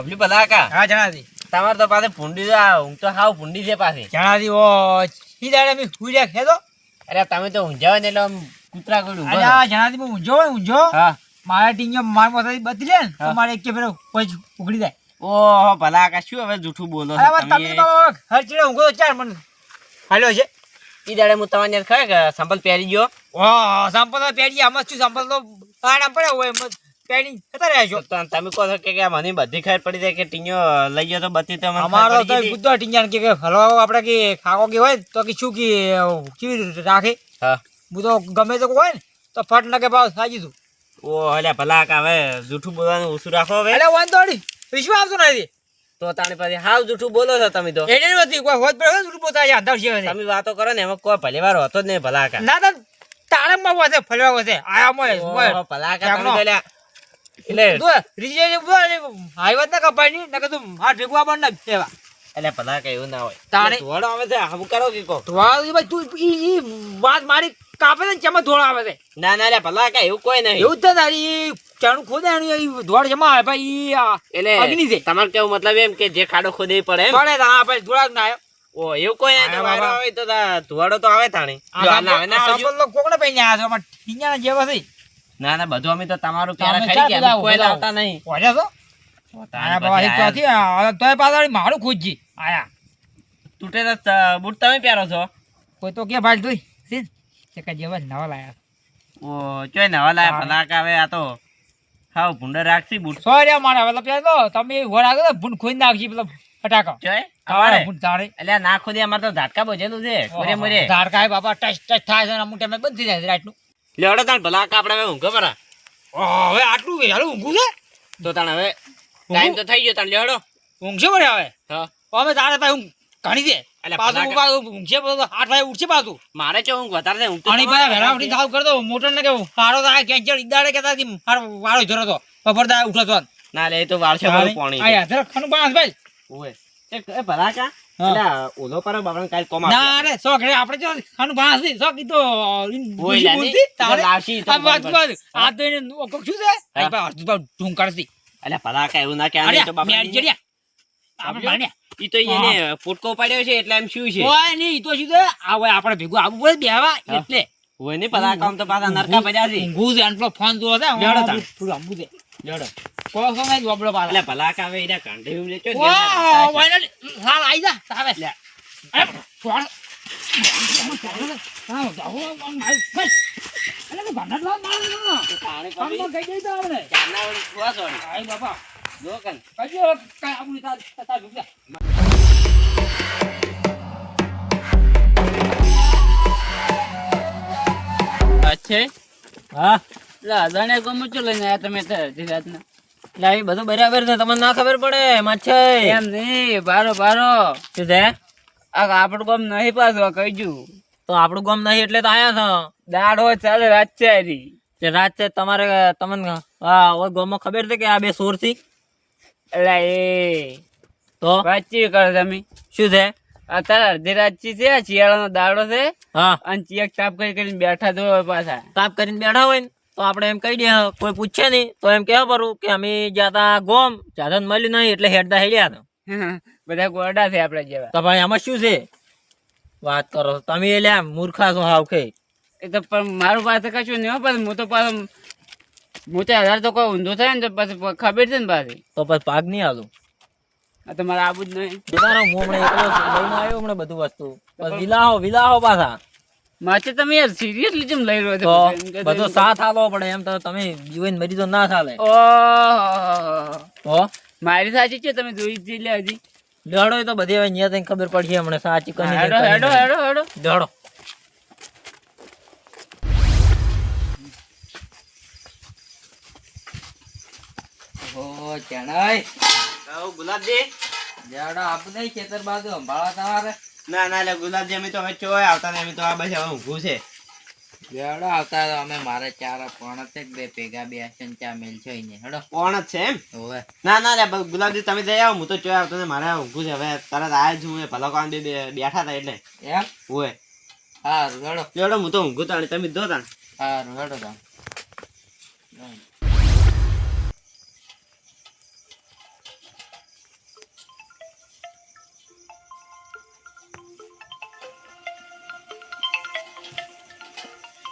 બબલી ભલા કા? હા જણાવી. તમાર તો પાસે ભૂંડી છે, હું તો હાવ ભૂંડી છે પાસે. જણાવી ઓ ઈ દાડે મે હુઈ ખેદો અરે તમે તો ઊંઝાવે ને એટલે કૂતરા કોઈ ઊંઘો અરે. આ હું ઊંઝો ઊંઝો. હા. મારા ટીંગો માર મોથાથી બધી લે ને મારે એક કે ફેરો કોઈ ઉગડી જાય. ઓહો ભલા કા શું હવે જૂઠું બોલો અરે તમે? તો હર ચીડે ઊંઘો તો ચાર મને હાલો છે. ઈ દાડે હું તમારે કે સંભલ પહેરી ગયો? ઓ સંપલ પહેરી આમાં શું સંપલ તો આના પડે હોય એમ જ જતા રહ્યા છો તમે કહો કે કે મને બધી ખબર પડી જાય કે ટીંગો લઈ ગયો તો બધી તો અમારો તો હતી. ગુદ્દો ટીંજાણ કે કે હલવા આપણે કે ખાકો કે હોય તો કે શું કે કેવી રાખે? હા. હું તો ગમે તો હોય ને તો ફટ નકે ભાવ સાજી દઉં. ઓ અલ્યા ભલા કા હવે જૂઠું બોલવાનું ઓછું રાખો હવે. એટલે વાંધો નહીં. વિશ્વ આવતો નથી? તો તાણી પછી હાવ જૂઠું બોલો છો તમે તો. એને નથી કોઈ હોત પડે જૂઠું પોતા છે અંધાર છે. તમે વાતો કરો ને એમાં કોઈ ભલે વાર હોતો જ નહીં ભલા ના ના તારે માં વાતે ફલવા વાતે આયા મોય મોય ભલા કા તમે એટલે રીજે હાઈવત ના કપાયની નકર તું આ ઢેકવા પણ ના સેવા એટલે ભલા કે એવું ના હોય. તારે ધોળ આવે છે આવું કરો કે કો ધોળ ભાઈ તું ઈ ઈ વાત મારી કાપે ને ચેમાં ધોળ આવે છે? ના ના લ્યા ભલા કે એવું કોઈ નહીં. એવું તો ઈ ચાણું ખોદે એનું ધોળ જમા આવે? ભાઈ ઈ આ એટલે અગ્નિ છે. તમારે કેવું મતલબ એમ કે જે ખાડો ખોદે પડે પડે હા ભાઈ ધોળા ના આવ્યો. ઓ એવું કોઈ નહીં વાયરો આવે તો ધોળો તો આવે તાણી. આ જો આ છો આમાં જેવા છે. ના ના બધું અમે તો તમારું ક્યારે ખાઈ ગયા કોઈ લાવતા નહીં. ઓજા તો. તારા બાવા તો આ તોય પાછળ મારું ખોજી આયા. તૂટે તો બૂટ તમે પહેરો છો? કોઈ તો કે ભાઈ તું સીન. ચકા જેવા નવા લાયા. ઓ ચોય નવા લાયા ફલાક આવે આ તો. હાવ ભૂંડર રાખશી બૂટ. સોરી મારા હવે પહેર તો તમે વર આગળ ભૂંડ ખોઈ નાખી પેલો ફટાકો ચોય અમારે. ભૂંડ તારે એટલે ના ખોદી અમારે તો ઝાટકા બોજેલું છે. મોરે મોરે. ધારકાય બાપા ટચ ટચ થાય છે અમુક ટાઈમે બંધ થઈ જાય રાતનું. લેવડો તાણ ભલા કાપડા હવે ઊંઘો પરા હવે આટલું વેલું ઊંઘું છે? તો તાણ હવે ટાઈમ તો થઈ ગયો તાણ લેવડો ઊંઘશે પડે હવે? હા. હવે તારે ભાઈ ઊંઘ ઘણી દે એટલે પાછું ઊંઘશે આઠ વાગે ઉઠશે પાછું. મારે ચો ઊંઘ વધારે ઊંઘ ઘણી ભાઈ વેરા ઉઠી થાવ કરતો મોટર ને કેવું હારો થાય કેન્સર ઈદાડે કેતા હતી મારો વાળો જરો તો બપોરદા ઉઠો તો ના લે તો વાળશે પાણી આયા જરા ખાનું બાંધ ભાઈ. ઓય એ ભલા કા? આ ઓલો પર બાપણ કાલ કોમ ના આવ્યો. અરે સો આપણે જો ખાનું બાંધ હતી સો કીધો ઓય બોલતી? તારે? તો તો આ વાત બરોબર. વાત આ તો એને કોક શું છે? આ ભાઈ અડધું ભાઈ ઢૂંઢ કાઢતી એટલે ભલા કા એવું ના કે અરે તો બાપણ મેળ જડ્યા આપણે સમજ્યો? ઈ તો એને ફૂટકો પાડ્યો છે એટલે એમ શું છે? ઓય નહીં ઈ તો શું છે? આ હોય આપણે ભેગું આવું પડે બેવા એટલે. હોય ને ભલા કામ તો પાછા નરકા પડ્યા છે. ઊંઘું છે ફોન દોરો છે થોડું આંબુ. કોઈ સમય જોબડો પાછા એટલે ભલા કા હવે એના કાંઠે એવું લે ચો ઘેર વાહ, ના why not? હાલ આઈ જા સાવે લે. અરે ફોન. હા જાઓ આમ માર ના પાણી ગઈ તો આપણે. ખુવા. આઈ બાપા. કજો આપણી અચ્છે હા. લઈને આયા તમે તો અડધી રાતના? એટલે બધું બરાબર છે તમને ના ખબર પડે માછે એમ નહીં બારો બારો શું છે? આ આપણું ગમ નહીં પાછું કહીજું તો આપણું ગામ નહીં એટલે તો આયા છો? દાડો ચાલે હારી. તે રાત છે તમારે તમને હા ઓય ગામમાં ખબર છે કે આ બે સોરથી એટલે એ તો? વાંચી કરો તમે. શું છે? અત્યારે અડધી રાચી છે આ શિયાળાનો દાડો છે. હા. અને ચેક તાપ કરી કરીને બેઠા તો પાછા. તાપ કરીને બેઠા હોય ને? તો આપણે એમ કહી દે કોઈ પૂછે નહીં. તો એમ કહેવા પરું કે અમે જાતા ગોમ સાધન મળ્યું નહીં એટલે હેડતા હેડ્યા તો બધા ગોરડા છે આપણે જેવા. તો ભાઈ આમાં શું છે? વાત કરો. તમે એટલે આમ મૂર્ખા છો હાવ કે. એ તો પણ મારું પાસે કશું નહીં હો પણ હું તો પાછો હું તો હજાર તો કોઈ ઊંધો થાય ને તો પછી ખબર છે ને પાછી. તો પછી પાક નહીં આવું આ તો મારે આવું જ નહીં. હું હમણાં એકલો લઈને આવ્યો હમણાં બધું વસ્તુ. વિલાહો વિલાહો પાછા. માથે તમે યાર સિરિયસલી જેમ લઈ રહ્યો છો બધો સાથ આલવો પડે એમ તો તમે જીવન મરી તો ના ચાલે. ઓ મારી સાચી છે તમે જોઈ જ લે હજી. લેડો તો બધી હવે ન્યા તઈને ખબર પડશે હમણે સાચી કની હેડો હેડો હેડો હેડો. લેડો ઓ ચણાઈ. ગુલાબજી. જાડો આપું નહીં ખેતર બાજુ સંભાળવા તમારે. ના ના એટલે ગુલાબજી અમે તો હવે ચોય આવતા નહીં અમે તો આ બસ હવે ઊભું છે. બેડો આવતા તો અમે મારે ચાર પણ છે બે ભેગા બે આસન ચા મેલ છે અહીંયા હેડો. કોણ જ છે એમ? ઓવે ના ના લે બ- ગુલાબજી તમે જઈ આવો હું તો ચોય આવતો ને મારે ઊંઘું છે હવે તરત આયા જ હું ભલો કામ બે બેઠા હતા એટલે. એમ? હોય હા હેડો. લેડો હું તો ઊંઘું તાણી તમે દો તાણ. હા હેડો તમે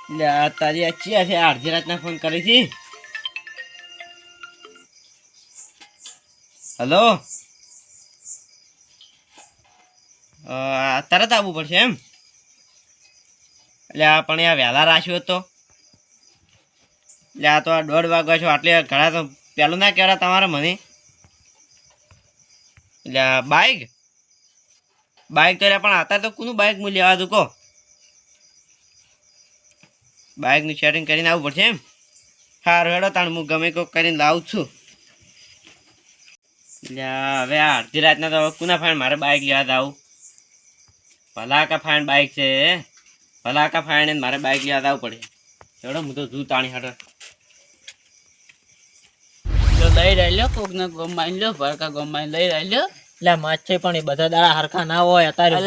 તારી આ ચિયા છે અડધી રાતના ફોન કરી હતી. હલો તરત આવવું પડશે એમ? એટલે આ પણ આ વહેલા રાખ્યો હતો એટલે આ તો આ દોઢ વાગ્યા છો, આટલે ઘણા તો પેલું ના કહેવાય તમારે મને. એટલે આ બાઈક તો પણ અત્યારે તો કોનું બાઈક મૂલ્ય? લેવા દઉં કહો. બાઇકનું સેટિંગ કરીને આવવું પડશે એમ સારું હેડો તાણ હું ગમે કોક કરીને લાવું છું હવે અડધી રાતના તો કુના ફાઇન મારે બાઇક યાદ આવું ભલાકા ફાઇન બાઇક છે ભલાકા ફાઇન મારે બાઇક યાદ આવવું પડે હેડો હું તો જુ તાણી હાટો લઈ રહ્યો કોક ને ગમ મારી લ્યો ભરકા ગમ મારી લઈ રહ્યો એટલે માછી પણ એ બધા દાડા હરખા ના હોય અત્યારે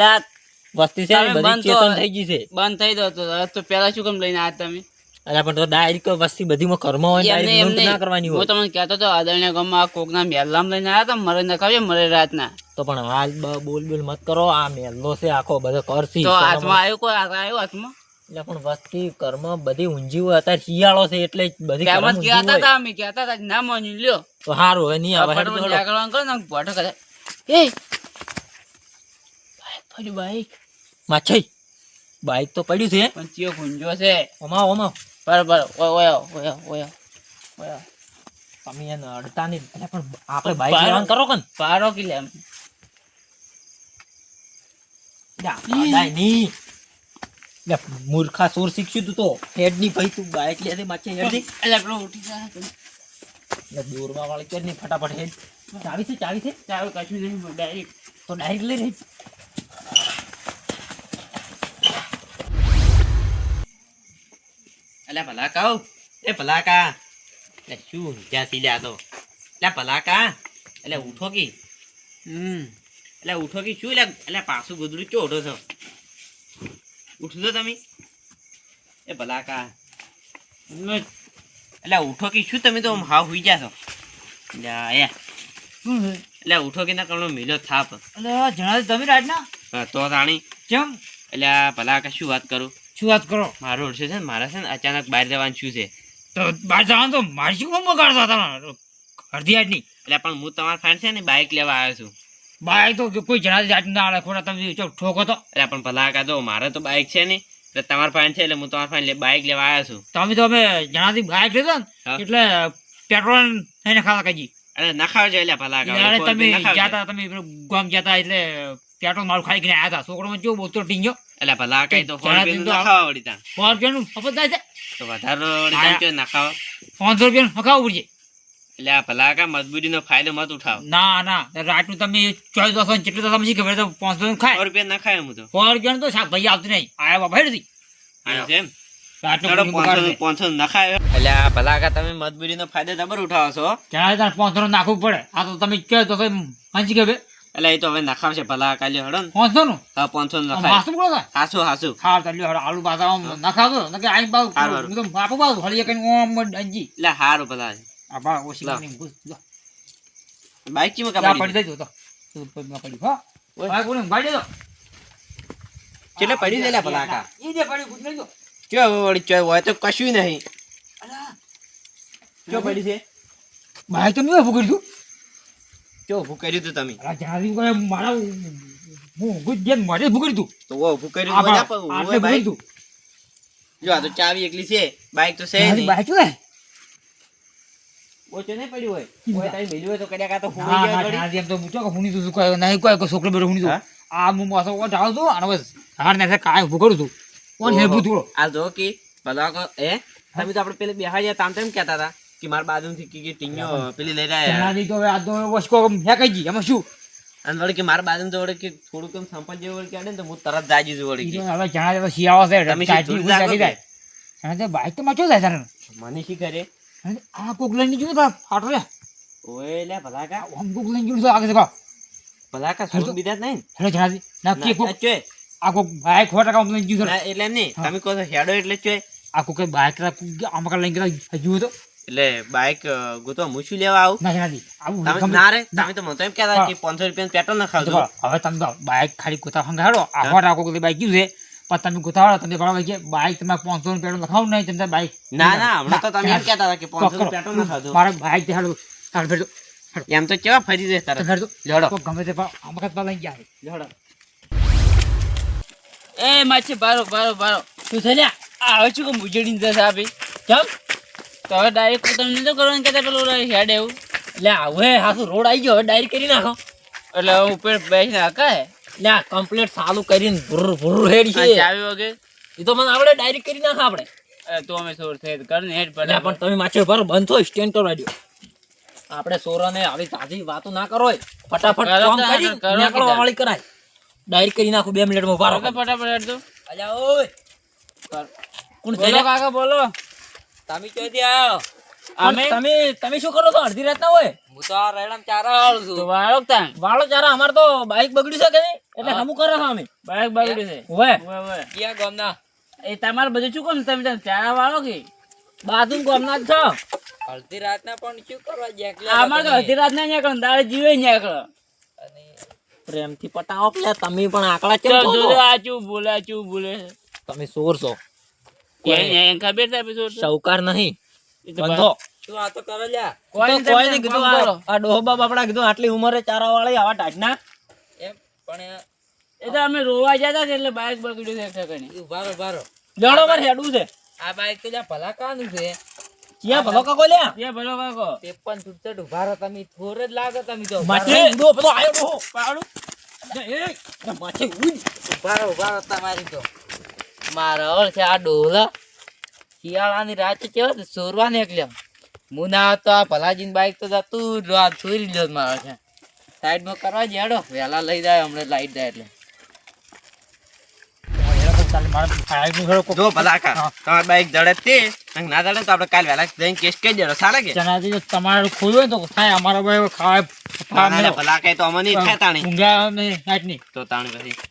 વસ્તી છે બધી ચેતન થઈ ગઈ છે. બંધ થઈ દો તો. તો પેલા શું કેમ લઈને આવ્યા તમે? અરે પણ તો ડાયરેક્ટ વસ્તી બધી માં ઘરમાં હોય ડાયરેક્ટ ના કરવાની હું હોય. તમને કહેતો તો આદરણીય ગામમાં આ કોકના મેલામ લઈને આવ્યા હતા મરે ન ખાવીએ મરે રાતના. તો પણ હાલ બોલ બોલ મત કરો આ મેલ્લો છે આખો બધો કરશી. તો હાથમાં આવ્યો કોઈ? આવ્યો હાથમાં? એટલે પણ વસ્તી કર્મ બધી ઊંજી હોય. અત્યારે શિયાળો છે એટલે બધી કર્મ કહેતા. હતા અમે? કહેતા હતા ના માની લ્યો. તો સારું હવે નહીં આવે. ફટાફટ જાગરણ કરો ને ભોટો કરે. એ બાઈક બાઈક. માછઈ. બાઈક તો પડ્યું છે પણ ચિયો ગુંજો છે. ઓમાં ઓમાં બરાબર ઓય ઓયા ઓયા ઓયા ઓય તમે એને અડતા નહીં એટલે પણ આપણે બાઈક લેવાનું કરો કે પારો કે લે આપણે મૂર્ખા સુર શીખ્યું તું તો. હેડની ભાઈ તું બાઈક લે દે માછે હેડની એટલે પેલો ઉઠી જાય એટલે દોરવા વાળી કે નહીં ફટાફટ હેડ. ચાવી છે ચાવી છે? ચાવી કશું નહીં ડાયરેક્ટ. તો ડાયરેક્ટ લઈ રહી એટલે ભલાકા એ ભલાકા. એટલે શું જ્યાં સી લ્યા તો. એટલે ભલાકા. એટલે ઉઠો કી. હમ. એટલે ઉઠો કી. શું એટલે એટલે પાછું ગુદડું ચો ઉઠો છો ઉઠજો તમે? એ ભલાકા. એટલે ઉઠો કી. શું તમે તો હાવ હુઈ ગયા છો? એટલે ઉઠો કે ના કરવાનો મિલો થાપ. એટલે જણાવી તમે રાજના. તો રાણી. કેમ એટલે આ ભલાકા શું વાત કરું? શું વાત કરો? મારો ઓળશે છે ને મારે છે ને અચાનક બહાર જવાનું શું છે. તો બહાર જવાનું તો મારી શું કામ બગાડતા હતા? અડધી આજ નહીં એટલે પણ હું તમારા ફ્રેન્ડ છે ને બાઇક લેવા આવ્યો છું. બાઇક તો કોઈ જણા જાત ના આવે ખોટા તમે ઠોકો તો. એટલે પણ ભલાકા જો મારે તો બાઇક છે ને એટલે તમારા ફ્રેન્ડ છે એટલે હું તમારા ફ્રેન્ડ બાઇક લેવા આવ્યો છું. તમે તો અમે જણાથી બાઈક લીધો ને એટલે પેટ્રોલ થઈને ખાતા કજી અરે નખાવ છે એટલે ત્યારે તમે જતા નખાવજો. તમે ગામ જતા એટલે પેટ્રોલ મારું ખાઈ ગયા હતા. છોકરામાં કેવું બોતરો ટીંગ્યો. એટલે ભલાકા કઈ તો ફોન પે નું તો નખાવા વળી તાણ. સો રૂપિયાનું મફત થાય છે? તો વધારે વળી કે ના ખાવા પાંચસો રૂપિયાનું નખાવવું પડશે. એટલે આ ભલાકા મજબૂરીનો ફાયદો મત ઉઠાવ. ના ના. રાતનું તમે ચોઈસ દસ જેટલું તમે ખબર તો પાંચસો નું ખાય. રૂપિયા ખાય હું તો. ફોન રૂપિયાનું તો ભાઈ આવતું નહીં. આયા બાબા હેડતી આયો છે નું નાખવું પડે. આ તો તમે કહો તો હંચી કે એટલે એ તો હવે નખાવશે ભલા કાલે હડો ને. પાંચસો નું? હા પાંચસો નખાય. માસું પડે હાસુ હાસુ. હા ચાલ્યો હડો આલુ પાછા આમ નકે આઈ બાવ. હું તો બાપુ બાવ હળી કઈ ઓમ ડંજી એટલે હારું ભલા. આ બા ઓછી. બાઇક ચીમાં ત્યાં પડી દેજો તો. પડી હો. ભાઈ કોને ભાઈ દેજો. ચેલે પડી દેલા ભલાકા ઈ દે પડી ઘૂસ લેજો. ચો વળી ચો હોય તો કશું નહીં. અલા. ચો પડી છે? ભાઈ તો નું દીધું ચો ઊભું કર્યું તું તમે? કોઈ મારા હું જેમ તો ઓ ઊભું કર્યું તો બધા પણ ભૂગી જો આ તો ચાવી એકલી છે બાઈક તો છે નહીં. બાઈક લે ઓછો નહીં પડ્યું હોય. ઓય તારી મેલી હોય તો કદાચ આ તો એમ કોઈ નહીં કોઈ કોઈ છોકરો બેરો હુની તું આ હું માસો ઓ ઢાળ દઉં અને બસ હાર ને કાંઈ ઊભું કરું તું કોણ છે. થોડો આ જો કે ભલા એ તમે તો આપણે પેલે બેહાડ્યા તામ તેમ કહેતા હતા. કે માર બાજુથી કે કે ટીંગ્યો પેલી લઈ રહ્યા જણાવી તો હવે આ તો વસકો ફેંકાઈ ગઈ એમાં શું? અને વળી કે મારા બાજુ તો વળી કે થોડુંક એમ સંપલ જેવું વળી કે ને તો હું તરત જાજી છું વળી કે. હવે જણા તો શિયાળો છે તમે ચાટી ઉડી જાય. અને તે બાઈક તો મચો જાય તારે. મને શી કરે આ કોક લઈને જોયું તો ફાટો રે ઓય લે ભલા કા આમ કોક લઈને જોયું તો આગળ કા ભલા કા બીજા નહીં? હેલો જણાવી ના કે કોક આ. કોક બાઈક ખોટા કામ લઈને જોયું એટલે નહીં. તમે કહો હેડો એટલે ચોય આ કોક બાઈક આમ કા લઈને ગયા તો એટલે બાઈક ગોતવા હું લેવા આવું. આવું ના રે તમે તો મને તો એમ કહેતા કે પાંચસો રૂપિયા પેટ્રોલ ના તો હવે તમે તો બાઈક ખાલી ગોતા હંગાડો આખો રાખો કે બાઈક ગયું છે. પણ તમે ગોતાવાળો તમને બરાબર કે બાઈક તમે પાંચસો રૂપિયા પેટ્રોલ ખાવ નહીં તમને બાઈક ના ના હમણાં તો તમે એમ કહેતા હતા કે પાંચસો કરો. પેટ્રોલ ના ખાવ મારા બાઈક દેખાડો હાલ ફેરજો એમ તો કેવા ફરી દે તરત ફેરજો. લેવડો. તો ગમે તે આ વખત લઈ ગયા. લેવડો. એ માછી બારો બારો બારો તું છે લ્યા આ હવે શું કે મુજડીને જશે આપી કેમ તો હવે ડાયરેક્ટ તમને તો કરવાનું કહેતા પેલું હેડ એવું? એટલે હવે હાસુ રોડ આવી ગયો હવે ડાયરેક્ટ કરી નાખો. એટલે હું ઉપર બેસીને હકાય? એટલે કમ્પ્લીટ ચાલુ કરીને ભૂર ભૂર હેડ છે. ચાવી વગર એ તો મને આવડે ડાયરેક્ટ કરી નાખો આપણે તો અમે સોર થઈ કરીને હેડ પડે પણ તમે માછે ભરો બંધ સ્ટેન્ડ કરવા દો આપણે સોરોને આવી તાજી વાતો ના કરો. ફટાફટ કામ કરી નીકળવા વાળી કરાય. ડાયરી કરી નાખું બે મિનિટમાં ભારો ફટાફટ હેડ તો. અલ્યા ઓય. કોણ બોલો કાકા બોલો. તમે ચોથી આયો? અમે તમે તમે શું કરો છો? અડધી રાતના હોય? હું તો આ રેડમ ચારા વાળું છું. વાળો તા વાળો ચારા અમાર તો બાઈક બગડ્યું છે કે એટલે હમું કરો છો અમે. બાઈક બગડ્યું છે. હોય ઓવે, ઓવે. ક્યાં ગામના? એ તમાર બધું શું કોમ? તમે ચારા વાળો કે? બાજુ ગામના જ છો. અડધી રાતના પણ શું કરવા જેકલા અમાર તો અડધી રાત ના નીકળો જીવે જીવે પ્રેમ પ્રેમથી પટાવો પેલા તમે પણ આકડા કેમ જો આ ચું બોલે ચું બોલે. તમે સોર છો. સૌકાર નહીં. બંધો. શું આ તો કરો લ્યા? કોઈ તો કોઈ નહીં કીધું કામ કરો. આ- આ ડોહબા બાપડા કીધું આટલી ઉંમરે ચારા વાળી આવા ટાટના એમ એ તો અમે રોવા જતા હતા એટલે બાઈક બગડ્યું છે. એ આ બાઈક તો લ્યા ભલા કાનું છે. ક્યાં ભલો કો લ્યા? ત્યાં કો કાકો? ત્રેપન સુડસઠ ઉભારો તમે થોર જ લાગો તમે તો માથે ઉડો પેલો આયો પાડું. એ એ, માથે ઉડ. ઉભારો ઉભારો તમારી તો. મારા ઓળ છે આ ડોલા શિયાળાની રાત કેવા છે સોરવા નીકળ્યા હું ના આવતો આ ભલાજીની બાઈક તો જતું જ રાત સોરી લ્યો મારો છે. સાઈડમાં કરવા જ હેડો વહેલા લઈ જાય હમણાં લાઈટ જાય એટલે. જો ભલા તમારી બાઈક જડે તે ના જડે તો આપણે કાલ વહેલા જઈને કેસ કહી દેડો સારા કે? જનાજી તમારે તો થાય અમારા ભાઈ ખાવા ના, ના, ના, ભલા કાંઈ તો અમને નહીં થાય તાણી. નહીં. તો તાણી પછી.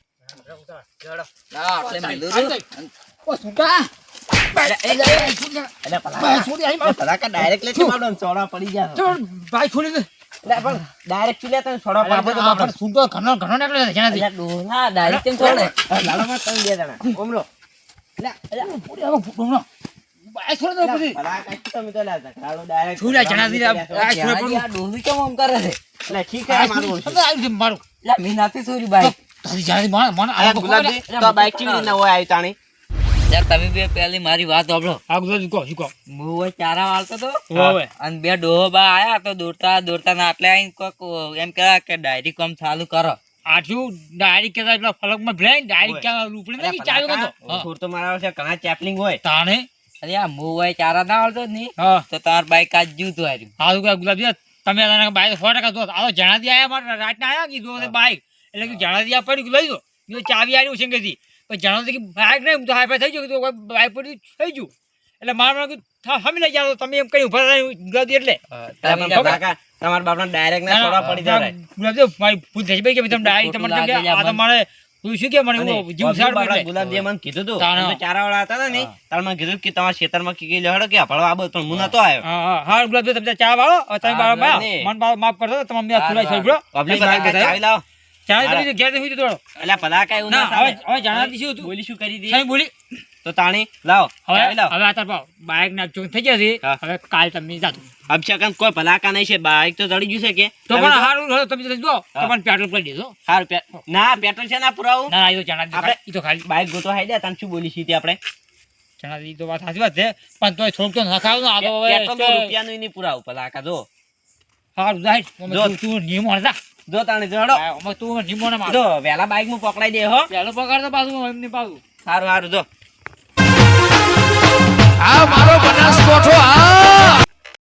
મારું ઓળખ્યું. આવ્યું છે મારું અલ્યા, મેં નથી સોરી બાઈક તારી જનાજી મને મને અરે ગુલાબજી તો આ કેવી રીતના હોય આવી તાણી. યાર તમે બે પહેલી મારી વાત સાંભળો. આ કહો હું હોય ચારા વાળતો તો. હવે. અને બે ડોહા આયા તો દોડતા દોડતા ના આટલે આઈને કોક એમ કે ડાયરી કામ ચાલુ કરો. આટલું ડાયરી કેતા એટલા ફલકમાં ક્યાં ઉપડી અરે નહીં કરતો? કા, તો મારા છે ઘણા ચેપલિંગ હોય. તાણે? અરે આ હોય ચારા ના આવડતો જ તો તાર બાઈક આજ હાર્યું. હારું કે ગુલાબજી તમે બાઈક સો ટકા જણાતી આવ્યા તો જણાથી આયા મારા રાતના આયા કીધું બાઈક. એટલે કે જણાથી આ લઈ દો મેં ચાવી આવ્યું છે કે પણ જણાથી કે બાઈક નહીં તો હાઈફાઈ થઈ ગયું બાઈક પડી થઈ ગયું. એટલે મારા મને હમી લઈ જાઓ તમે એમ કઈ ઊભા રહ્યા ગુલાબજી એટલે. કા, તમારા બાપના direct ના છોડવા પડી જાય ગુલાબજી મારી ભૂલ થઈ ગઈ કે તમે ડાયરી તમને કે આ તો મારે શું કે મને જીવ કીધું તું. ચારાવાળા હતા ને તારે મને કીધું કે તમારા ખેતરમાં કે હફળવા આવો પણ હું નતો આવ્યો. હા હા હા ગુલાબજી તમે ચા વાળો તમે બાળો મન માફ કરજો તમે મેં ખુલાઈ થઈ પબ્લિક ભલા કા ચાવી લાવો ચા ઘેરથી દોડો એટલે ભલા કા એવું ના ના હવે હવે જણાવી શું હતું બોલી શું કરી દી? સાહેબ બોલી. તો તાણી લાવો હવે ચાવી હવે આ પાવ બાઈક ના ચોક થઈ જશે. હવે કાલ તમે જાતો અભિષેકન કોઈ ભલા નહીં છે? બાઈક તો જડી ગયું છે કે? તો પણ હારું હવે તમે જલ્દી તમને પેટ્રોલ કરી દેજો. સારું ના પેટ્રોલ છે ના પુરાવું. ના આપણે- આપણે તો ખાલી બાઈક ગોતો હાઈ દે તને શું બોલી આપણે? તો વાત સાચી વાત છે. પણ તોય થોડુંક તો નખાવ ના આ તો હવે પેટ્રોલ રૂપિયાનું નહીં પુરાવું ભલાકા જો. હારું જાય. તું નિયમ હતા જો તાણે જડો. અમે તું નિયમો ના માર. જો વેલા બાઈકમાં પકડાઈ દે હો. વેલો પકડ તો પાછું એમને પાછું. સારું સારું જો. આ મારો બનાસકોઠો આ